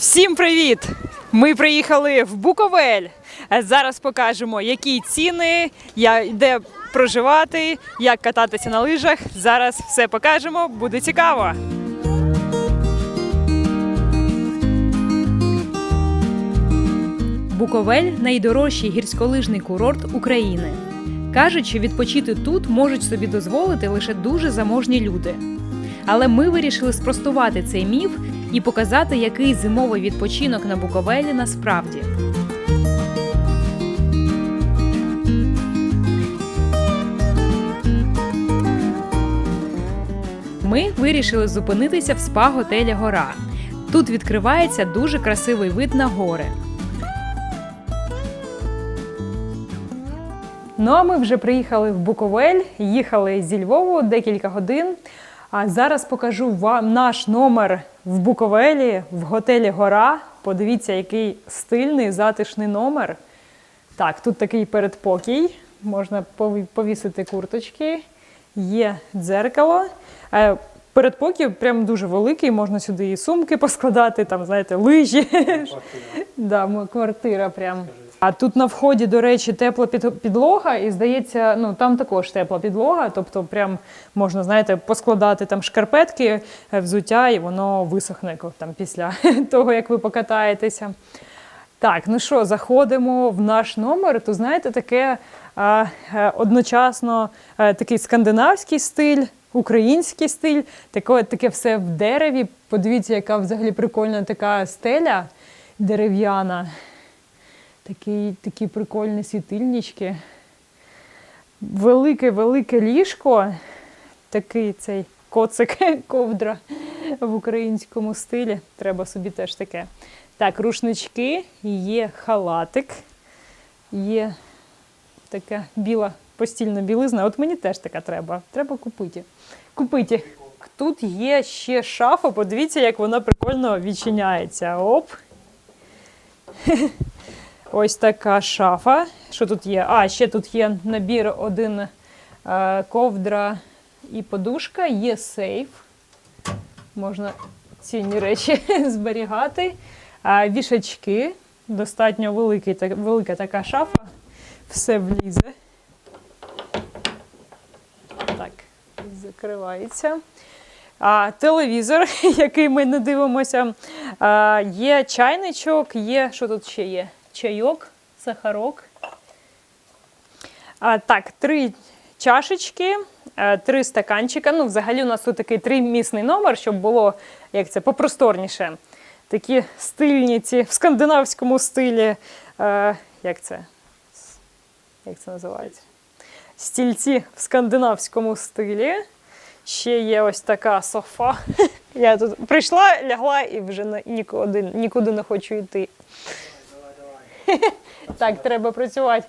Всім привіт! Ми приїхали в Буковель. Зараз покажемо, які ціни, де проживати, як кататися на лижах. Зараз все покажемо, буде цікаво. Буковель найдорожчий гірськолижний курорт України. Кажуть, що відпочити тут можуть собі дозволити лише дуже заможні люди. Але ми вирішили спростувати цей міф і показати, який зимовий відпочинок на Буковелі насправді. Ми вирішили зупинитися в спа-готелі Гора. Тут відкривається дуже красивий вид на гори. Ну а ми вже приїхали в Буковель, їхали зі Львову декілька годин. А зараз покажу вам наш номер в Буковелі в готелі Гора. Подивіться, який стильний, затишний номер. Так, тут такий передпокій. Можна пові- повісити курточки. Є дзеркало. Е, Передпокій прям дуже великий, можна сюди і сумки поскладати, там, знаєте, лижі. Да, квартира прям. А тут на вході, до речі, тепла під- підлога, і здається, ну там також тепла підлога, тобто прям можна, знаєте, поскладати там шкарпетки, е, взуття, і воно висохне там після того, як ви покатаєтеся. Так, ну що, заходимо в наш номер. То знаєте, таке а, е, одночасно е, такий скандинавський стиль, український стиль, таке, таке все в дереві. Подивіться, яка взагалі прикольна така стеля дерев'яна. Такі, такі прикольні світильнички. Велике-велике ліжко. Такий цей коцик, ковдра в українському стилі. Треба собі теж таке. Так, рушнички, є халатик, є така біла постільна білизна. От мені теж така треба. Треба купити. Купити. Тут є ще шафа, подивіться, як вона прикольно відчиняється. Оп. Ось така шафа. Що тут є? А, ще тут є набір один е, ковдра і подушка, є сейф. Можна цінні речі зберігати. А, вішачки. Достатньо великий, велика така шафа. Все влізе. Так, закривається. А, телевізор, який ми не дивимося. А, є чайничок, є. Що тут ще є? Чайок, сахарок. А, так, три чашечки, е, три стаканчика. Ну, взагалі, у нас тут такий тримісний номер, щоб було як це, попросторніше. Такі стильні ці в скандинавському стилі. Е, як це? Як це називається? Стільці в скандинавському стилі. Ще є ось така софа. Я тут прийшла, лягла і вже нікуди, нікуди не хочу йти. Так, треба працювати.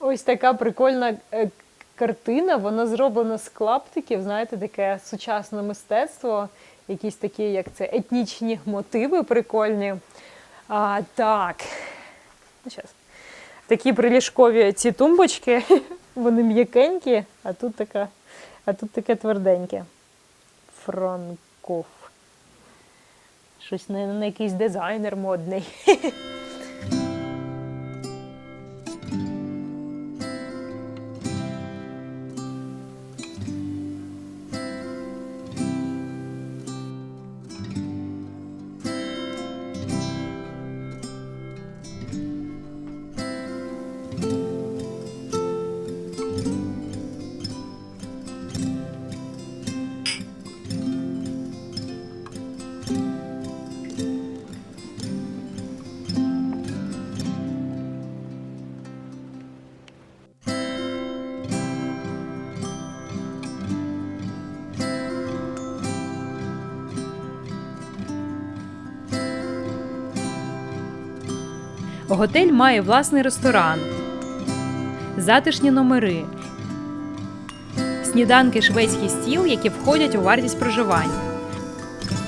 Ось така прикольна е, картина. Вона зроблена з клаптиків, знаєте, таке сучасне мистецтво, якісь такі, як це, етнічні мотиви прикольні. А, так. Ну. Такі приліжкові ці тумбочки, вони м'якенькі, а тут така, а тут таке тверденьке. Франков. Щось не якийсь дизайнер модний. Готель має власний ресторан, затишні номери, сніданки шведський стіл, які входять у вартість проживання.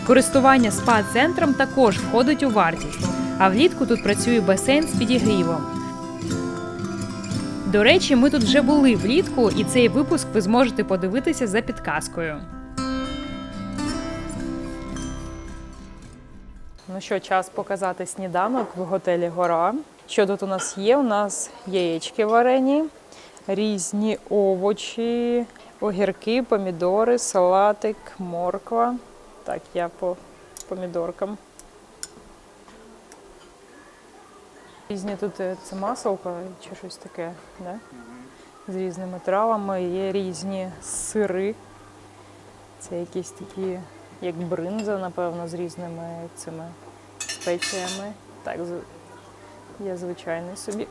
Користування спа-центром також входить у вартість, а влітку тут працює басейн з підігрівом. До речі, ми тут вже були влітку, і цей випуск ви зможете подивитися за підказкою. Ну що, час показати сніданок в готелі Гора. Що тут у нас є? У нас яєчки варені, різні овочі, огірки, помідори, салатик, морква. Так, я по помідоркам. Різні тут е, це маселка чи щось таке, да? з різними травами. Є різні сири. Це якісь такі, як бринза, напевно, з різними цими спеціями. Так, є звичайний собі.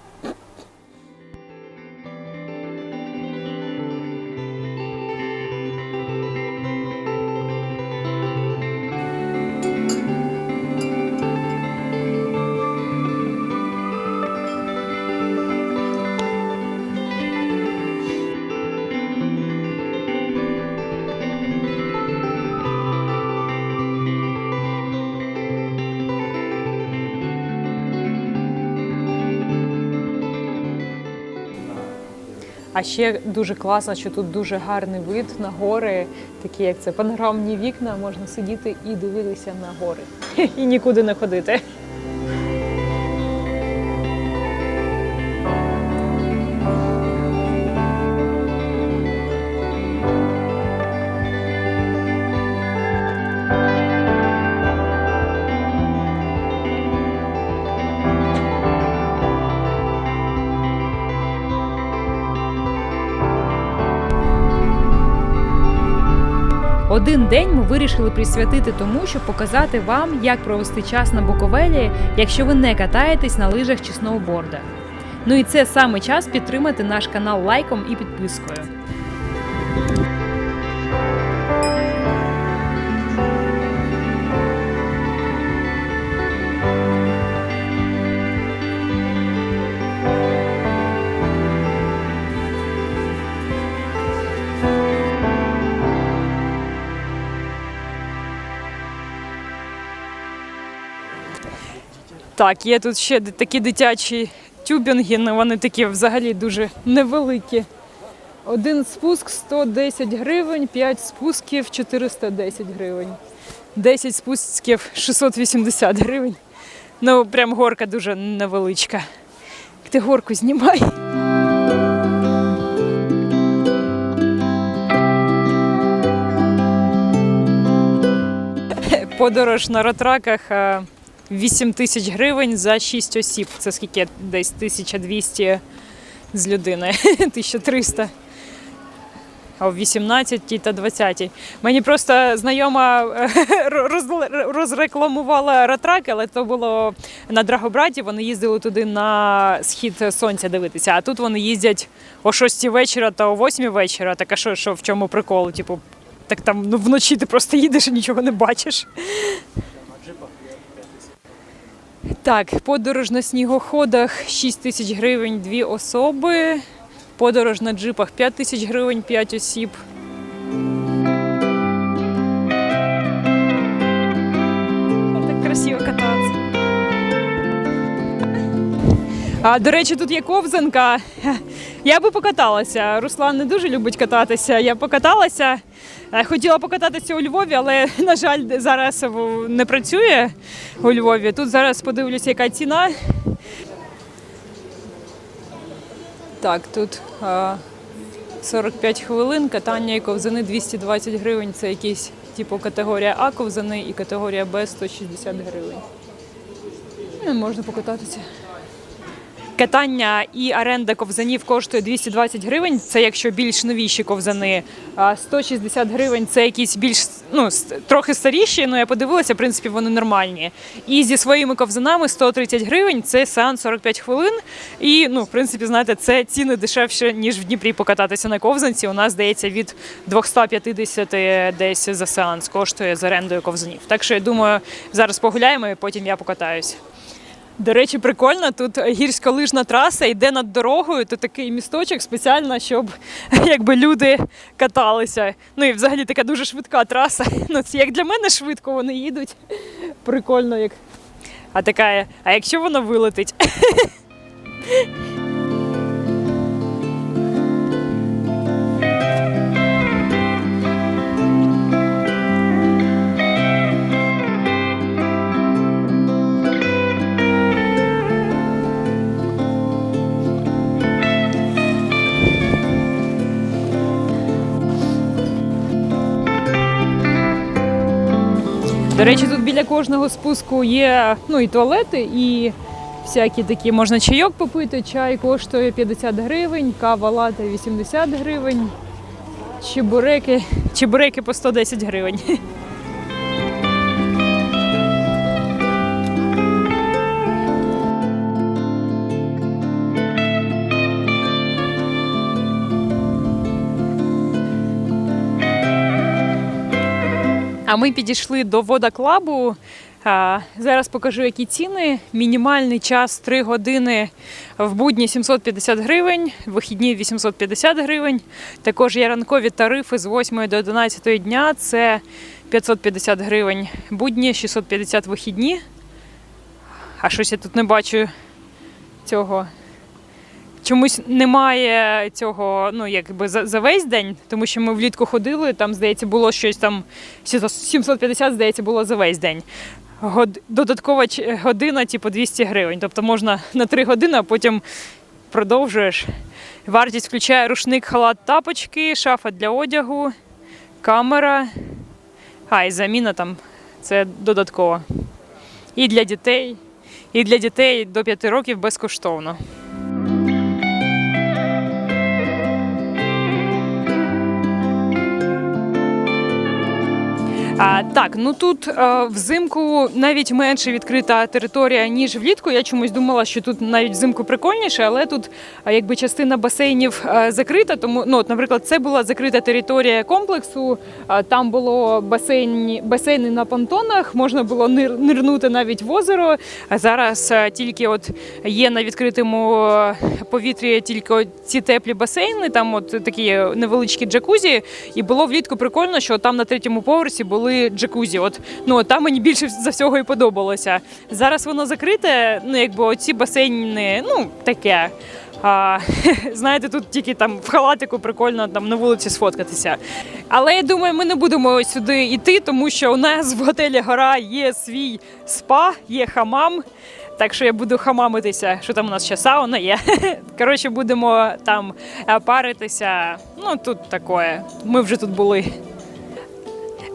А ще дуже класно, що тут дуже гарний вид на гори, такі як це панорамні вікна, можна сидіти і дивитися на гори. І нікуди не ходити. Один день ми вирішили присвятити тому, щоб показати вам, як провести час на Буковелі, якщо ви не катаєтесь на лижах чи сноубордах. Ну і це саме час підтримати наш канал лайком і підпискою. Так, є тут ще такі дитячі тюбінги, ну вони такі взагалі дуже невеликі. Один спуск 110 гривень, 5 спусків 410 гривень. 10 спусків 680 гривень. Ну, прям горка дуже невеличка. Ти горку знімай. Подорож на ротраках 8 тисяч гривень за 6 осіб. Це скільки десь 1200 з людини, 1300. А в 18 та 20. Мені просто знайома розрекламувала ратрак, але то було на Драгобраті. Вони їздили туди на схід сонця дивитися. А тут вони їздять о 6 вечора та о 8 вечора. Так а що, що в чому прикол? Типу, так там ну, вночі ти просто їдеш і нічого не бачиш. Так, подорож на снігоходах 6 тисяч гривень дві особи. Подорож на джипах 5 тисяч гривень 5 осіб. Так красиво кататися. А, до речі, тут є ковзанка. Я би покаталася. Руслан не дуже любить кататися. Я покаталася. Е, Хотіла покататися у Львові, але, на жаль, зараз не працює у Львові. Тут зараз подивлюся, яка ціна. Так, тут а, 45 хвилин, катання і ковзани 220 гривень. Це якісь типу категорія А ковзани і категорія Б 160 гривень. Ну, можна покататися. Катання і оренда ковзанів коштує 220 гривень. Це якщо більш новіші ковзани. А 160 гривень це якісь більш ну, трохи старіші. Ну я подивилася, в принципі, вони нормальні. І зі своїми ковзанами 130 гривень це сеанс 45 хвилин. І ну, в принципі, знаєте, це ціни дешевше, ніж в Дніпрі покататися на ковзанці. У нас здається від 250 десь за сеанс коштує з орендою ковзанів. Так що я думаю, зараз погуляємо і потім я покатаюсь. До речі, прикольно, тут гірськолижна траса йде над дорогою, то такий місточок спеціально, щоб якби люди каталися. Ну і взагалі така дуже швидка траса. Ну, це як для мене швидко вони їдуть. Прикольно, як. А така, а якщо воно вилетить? До речі, тут біля кожного спуску є ну, і туалети, і всякі такі можна чайок попити. Чай коштує 50 гривень, кава лата 80 гривень, чебуреки, чебуреки по 110 гривень. А ми підійшли до водоклабу. Зараз покажу, які ціни. Мінімальний час 3 години в будні 750 гривень, вихідні 850 гривень. Також є ранкові тарифи з 8 до 11 дня. Це 550 гривень будні, 650 вихідні. А щось я тут не бачу цього. Чомусь немає цього, ну якби за, за весь день, тому що ми влітку ходили, там, здається, було щось там 750, здається, було за весь день. Год, додаткова година, типу 200 гривень. Тобто можна на 3 години, а потім продовжуєш. Вартість включає рушник, халат, тапочки, шафа для одягу, камера. А, і заміна там це додатково. І для дітей, і для дітей до 5 років безкоштовно. А, так, ну тут е, взимку навіть менше відкрита територія, ніж влітку. Я чомусь думала, що тут навіть взимку прикольніше, але тут е, якби частина басейнів е, закрита. Тому, ну, от, наприклад, це була закрита територія комплексу. е, там було басейні, басейни на понтонах, можна було нир, нирнути навіть в озеро. А зараз е, тільки от є на відкритому повітрі тільки ці теплі басейни, там от такі невеличкі джакузі. І було влітку прикольно, що там на третьому поверсі були джакузі. От ну там мені більше за всього і подобалося. Зараз воно закрите. Ну якби оці басейни, ну таке. А, знаєте, тут тільки там в халатику прикольно там на вулиці сфоткатися. Але я думаю, ми не будемо сюди йти, тому що у нас в готелі Гора є свій спа, є хамам. Так що я буду хамамитися, що там у нас ще сауна є. Коротше, будемо там е, паритися. Ну тут таке. Ми вже тут були.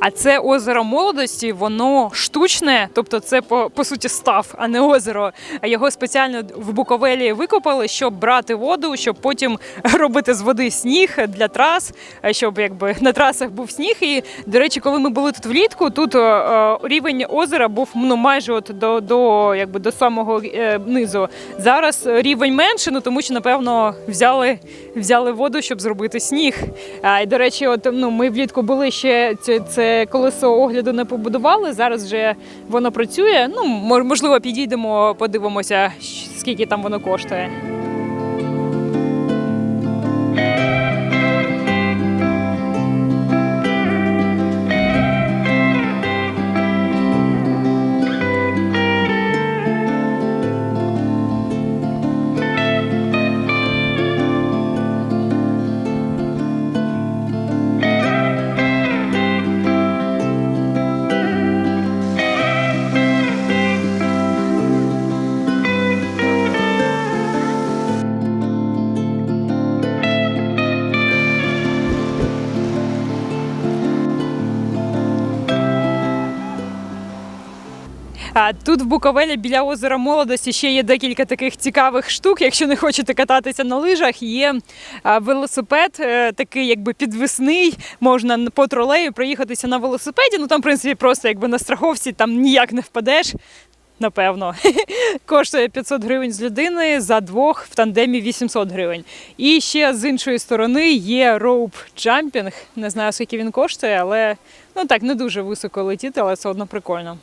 А це озеро молодості, воно штучне, тобто це по, по суті став, а не озеро. А його спеціально в Буковелі викопали, щоб брати воду, щоб потім робити з води сніг для трас, е, щоб якби на трасах був сніг. І до речі, коли ми були тут влітку, тут е, е, рівень озера був ну майже от до, до якби до самого низу. Зараз рівень менше, ну тому що напевно взяли, взяли воду, щоб зробити сніг. А, і до речі, от ну ми влітку були ще це, це колесо огляду не побудували. Зараз вже воно працює. Ну мож- можливо, підійдемо, подивимося, скільки там воно коштує. Тут в Буковелі біля озера молодості ще є декілька таких цікавих штук. Якщо не хочете кататися на лижах, є велосипед, е, такий якби підвісний. Можна по тролею проїхатися на велосипеді. Ну там, в принципі, просто якби на страховці там ніяк не впадеш. Напевно, коштує 500 гривень з людини, за двох в тандемі 800 гривень. І ще з іншої сторони є роуп джампінг. Не знаю, скільки він коштує, але ну так не дуже високо летіти, але все одно прикольно.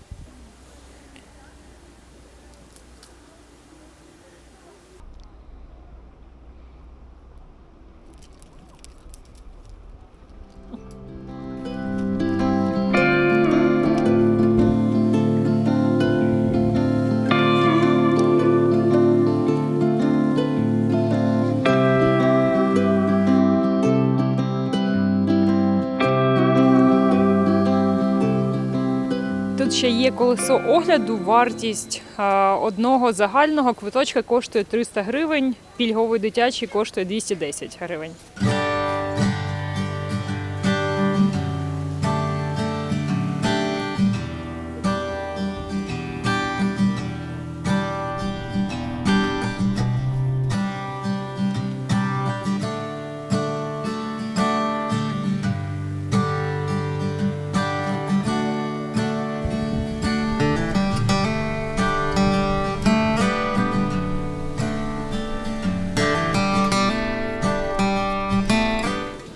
Тут ще є колесо огляду. Вартість одного загального квиточка коштує 300 гривень, пільговий дитячий коштує 210 гривень.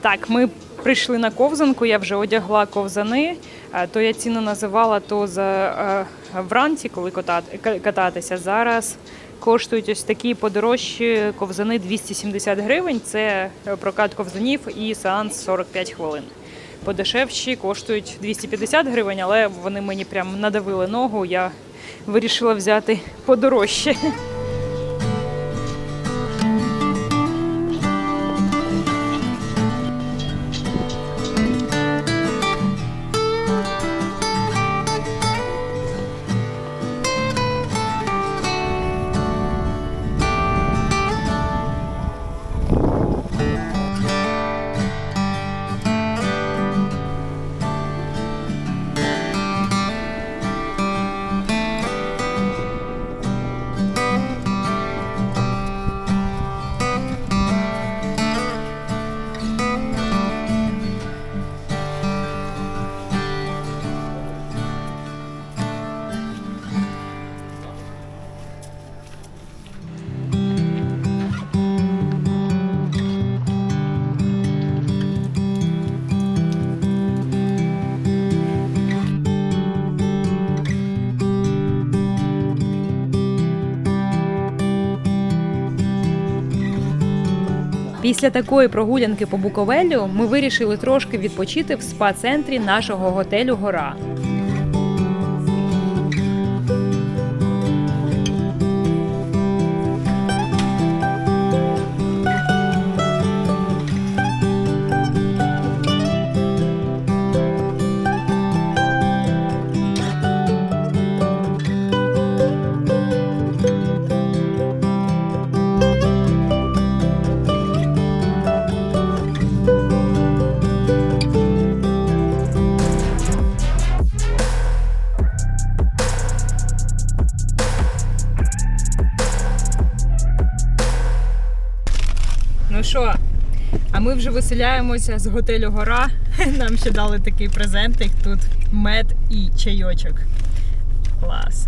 Так, ми прийшли на ковзанку, я вже одягла ковзани. Е, То я ціну називала то за е, вранці, коли кататися. Зараз коштують ось такі подорожчі ковзани 270 гривень. Це е, прокат ковзанів і сеанс 45 хвилин. Подешевші коштують 250 гривень, але вони мені прям надавили ногу. Я вирішила взяти подорожче. Після такої прогулянки по Буковелю ми вирішили трошки відпочити в спа-центрі нашого готелю Гора. Вже виселяємося з готелю Гора. Нам ще дали такий презентик. Тут мед і чайочок. Клас.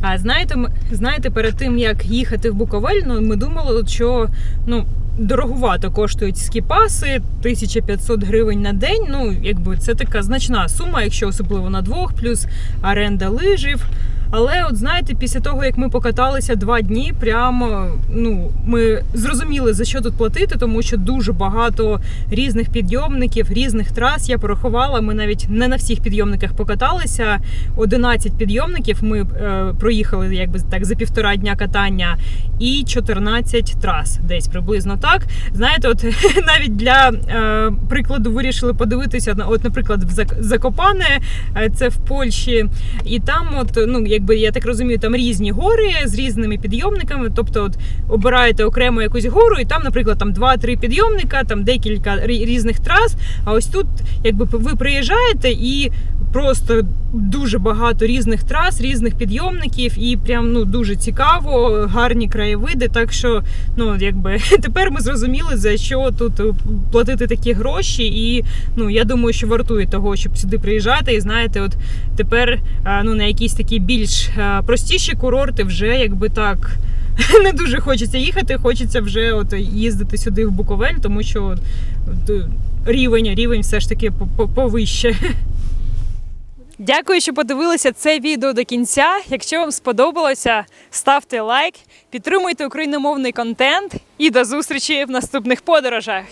А знаєте, знаєте, перед тим як їхати в Буковель, ну ми думали, що ну. Дорогувато коштують скіпаси, 1500 гривень на день. Ну, якби це така значна сума, якщо особливо на двох, плюс оренда лижів. Але от знаєте, після того як ми покаталися два дні, прямо ну ми зрозуміли за що тут платити, тому що дуже багато різних підйомників, різних трас. Я порахувала. Ми навіть не на всіх підйомниках покаталися. 11 підйомників ми е, проїхали якби так за півтора дня катання, і 14 трас, десь приблизно так. Знаєте, от навіть для е, прикладу вирішили подивитися на от, наприклад, в Закопане, е, це в Польщі, і там, от ну якби я так розумію, там різні гори з різними підйомниками. Тобто, от обираєте окремо якусь гору, і там, наприклад, там 2-3 підйомника, там декілька різних трас. А ось тут, якби ви приїжджаєте і. Просто дуже багато різних трас, різних підйомників, і прям ну дуже цікаво, гарні краєвиди. Так що, ну якби тепер ми зрозуміли за що тут платити такі гроші, і ну я думаю, що вартує того, щоб сюди приїжджати. І знаєте, от тепер ну на якісь такі більш простіші курорти вже якби так. Не дуже хочеться їхати, хочеться вже от їздити сюди в Буковель, тому що рівень, рівень все ж таки по- по- повище. Дякую, що подивилися це відео до кінця. Якщо вам сподобалося, ставте лайк, підтримуйте україномовний контент і до зустрічі в наступних подорожах.